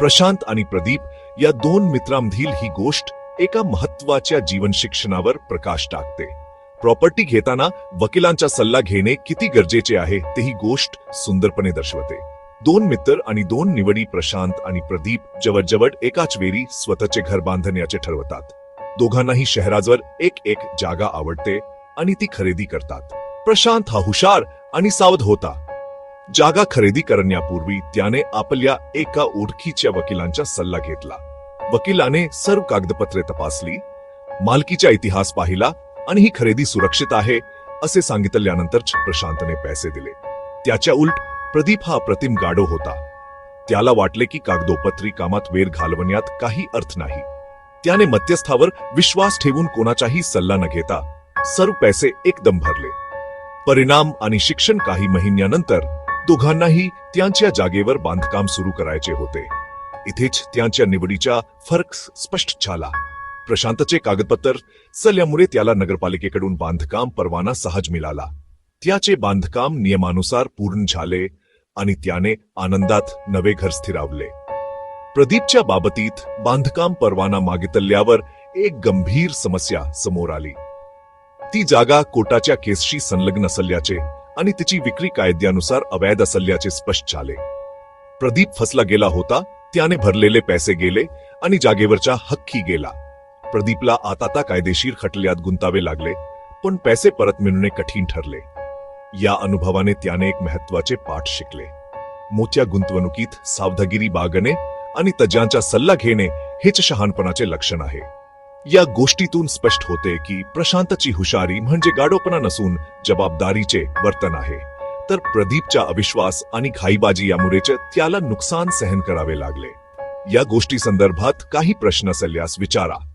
प्रशांत आणि प्रदीप या दोन मित्रांमधील ही गोष्ट एका महत्त्वाच्या जीवन शिक्षणावर प्रकाश टाकते. प्रॉपर्टी घेताना वकिलांचा सल्ला घेणे किती गरजेचे आहे ते ही गोष्ट सुंदरपणे दर्शवते. दोन मित्र आणि दोन निवडी प्रशांत आणि प्रदीप जवळजवळ एकाच वेळी स्वतःचे घर बांधण्याचे ठरवतात. दोघांनाही शहराजवर एक एक जागा आवडते आणि ती खरेदी करतात. प्रशांत हा हुशार आणि सावध होता. जागा खरेदी करण्यापूर्वी त्याने आपल्या एका ओळखीच्या वकिलांचा सल्ला घेतला. वकिलाने सर्व कागदपत्रे तपासली मालकीचा इतिहास पाहिला आणि ही खरेदी सुरक्षित आहे असे सांगितल्यानंतर प्रशांतने पैसे दिले. त्याच्या उलट प्रदीप हा अप्रतिम गाडो होता. त्याला वाटले की कागदोपत्री कामात वेळ घालवण्यात काही अर्थ नाही. त्याने मध्यस्थावर विश्वास ठेवून कोणाचाही सल्ला न घेता सर्व पैसे एकदम भरले. परिणाम आणि शिक्षण काही महिन्यानंतर दोघांनाही त्यांच्या जागेवर बांधकाम सुरू करायचे होते. इथेच त्यांच्या निवडीचा फरक स्पष्ट झाला. प्रशांतचे कागदपत्र सल्यामुळे त्याला नगरपालिकेकडून बांधकाम परवाना सहज मिळाला. त्याचे बांधकाम नियमानुसार पूर्ण झाले आणि त्याने आनंदात नवे घर स्थिरावले. प्रदीपच्या बाबतीत बांधकाम परवाना मागितल्यावर एक गंभीर समस्या समोर आली. ती जागा कोटाच्या केसशी संलग्न असल्याचे आणि तिची विक्री कायद्यानुसार अवैध असल्याचे स्पष्ट झाले प्रदीप फसला गेला होता त्याने भरलेले पैसे गेले आणि जागेवरचा हक्की गेला. प्रदीपला आता कायदेशीर खटल्यात गुंतावे लागले पण पैसे परत मिळणे कठीण ठरले. या अनुभवाने त्याने एक महत्त्वाचे पाठ शिकले. मोठ्या गुंतवणुकीत सावधगिरी बागणे आणि तज्ञांचा सल्ला घेणे हेच शहाणपणाचे लक्षण आहे. या गोष्टीतून स्पष्ट होते की प्रशांतची हुशारी म्हणजे गाडोपणा नसून जबाबदारीचे वर्तन आहे. तर प्रदीपचा अविश्वास आणि घाईबाजी यामुळेच त्याला नुकसान सहन करावे लागले. या गोष्टी संदर्भात काही प्रश्न असल्यास विचारा.